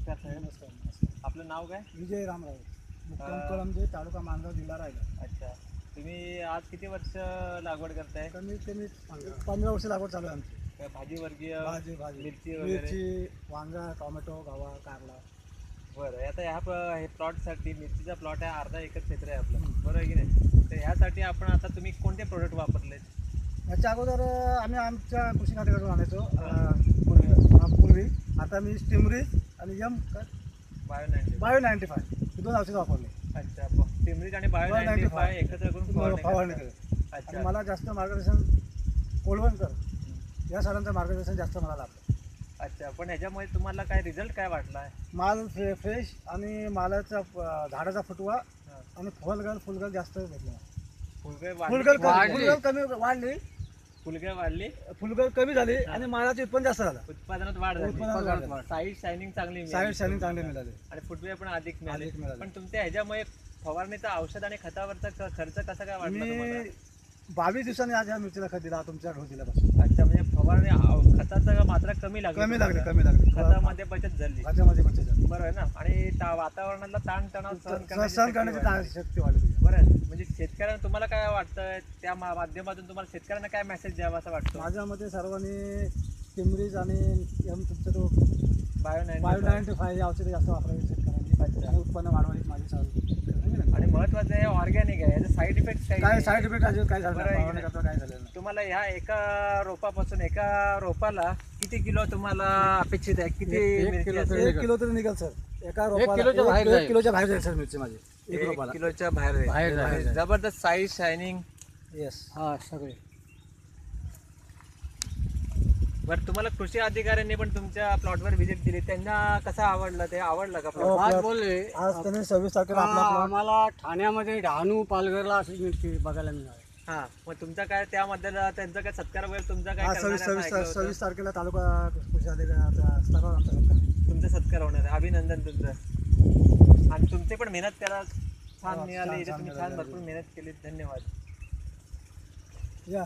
नमस्कार साहेब नमस्कार नमस्कार. आपलं नाव काय? विजय रामराव. मुक्काम कळमजे तालुका मानगाव जिल्हा रायगड. अच्छा. तुम्ही आज किती वर्ष लागवड करताय? कमीत कमी पंधरा वर्ष लागवड चालू आहे आमची. काय भाजी वर्गीय? भाजी भाजी. मिरची वगैरे? मिरची वांगा टोमॅटो गवा कारला. बरं. आता ह्या प- हे प्लॉटसाठी मिरचीचा प्लॉट आहे अर्धा एकर क्षेत्र आहे आपलं. बरोबर आहे की नाही? तर ह्यासाठी आपण आता तुम्ही कोणते प्रोडक्ट वापरले? याच्या अगोदर अं, आम्ही आमच्या कृषी खात्याकडून आणायचो अं, पूर्वी. अं, पूर्वी. आता मी स्टिमरीज आणि M bio ninety bio ninety five ही दोन औषधं वापरले. अच्छा आणि बायो Bio नाईन्टी 95 फाय एकत्र करून फवारणी फवारणी करता. केली अच्छा. मला जास्त मार्गदर्शन कोलवणकर या सरांचं मार्गदर्शन जास्त मला लागतं अच्छा पण ह्याच्यामुळे तुम्हाला काय रिझल्ट काय वाटला? आहे माल फ्रे फ्रेश आणि मालाचा झाडाचा फुटवा हा. आणि फलगल फुलगल जास्त भेटले. फुलगे फुलगल वाढली. फुलगल कमी वाढली. फुलगे वाढली. फुलगल कमी झाली आणि मालाचे उत्पन्न जास्त झालं. उत्पादनात वाढ झाली. उत्पादनात वाढ झाली. साईज शायनिंग चांगली साईड मिळाली. शायनिंग चांगले मिळाले. आणि फुटवे पण अधिक मिळाले. अधिक मिळाले. पण तुमच्या ह्याच्यामुळे फवारणीचा औषध आणि खतावरचा खर्च कसा काय वाटला तुम्हाला? मी बावीस दिवसांनी आज या मिरचीला खत दिला तुमच्या दिल्यापासून अच्छा म्हणजे फवारणी खताचा मात्रा कमी लागली कमी लागले तुम्हाला. कमी लागले. खतामध्ये बचत झाली. बचत झाली. बरोबर आहे ना? आणि ता- वातावरणाला ताण तणाव सहन सहन करण्याची शक्ती करण्याची वाढली. शक्ती वाढली. बरं. म्हणजे शेतकऱ्यांना तुम्हाला काय वाटतं त्या मा- माध्यमातून तुम्हाला शेतकऱ्यांना काय मेसेज द्यावा असं वाटतं माझ्या मते सर्वांनी टिमरीज आणि एम तुमचं तो bio bio ninety ninety five औषधे जास्त वापरावी शेतकऱ्यांनी. आणि उत्पन्न वाढवावी माझी विनंती. आणि महत्वाचं आहे ऑर्गॅनिक आहे याचे साईड इफेक्ट काय. साईड इफेक्ट अजून काय झालं बरं नाही. फवारणी काय झालेलं नाही. तुम्हाला ह्या एका रोपापासून एका रोपाला किती किलो तुम्हाला अपेक्षित आहे किती मिरची असेल? एक किलो तरी निघेल सर एका रोपाला किलोच्या बाहेर एक- एक जाईल. किलोच्या बाहेर जाईल सर मिरची माझी. एक एक रोपाला. किलोच्या बाहेर. बाहेर जाईल. जबरदस्त साईज शायनिंग येस हा सगळे. बरं तुम्हाला कृषी अधिकाऱ्यांनी पण तुमच्या प्लॉटवर व्हिजिट दिली. त्यांना कसं आवडलं ते? आवडलं का हो. plot? आज बोलले. आज त्यांनी सव्वीस तारखेला आपला आम्हाला ठाण्यामध्ये डहाणू पालघरला अशी मिरची बघायला मिळाली. हा मग तुमचा काय त्यामध्ये त्यांचा काय सत्कार वगैरे तुमचा काय करणार सव्वीस आहे असं सव्वीस ऐकलं होतं? सव्वीस तारखेला तालुका कृषी अधिकारी स्तरावर आमचा. सत्कार तुमचा सत्कार होणार आहे. अभिनंदन तुमचं. आणि तुमची पण मेहनत त्याला छान हा, मिळाली छान- छान तुम्ही छान मिळाली. भरपूर मेहनत केली. धन्यवाद. या.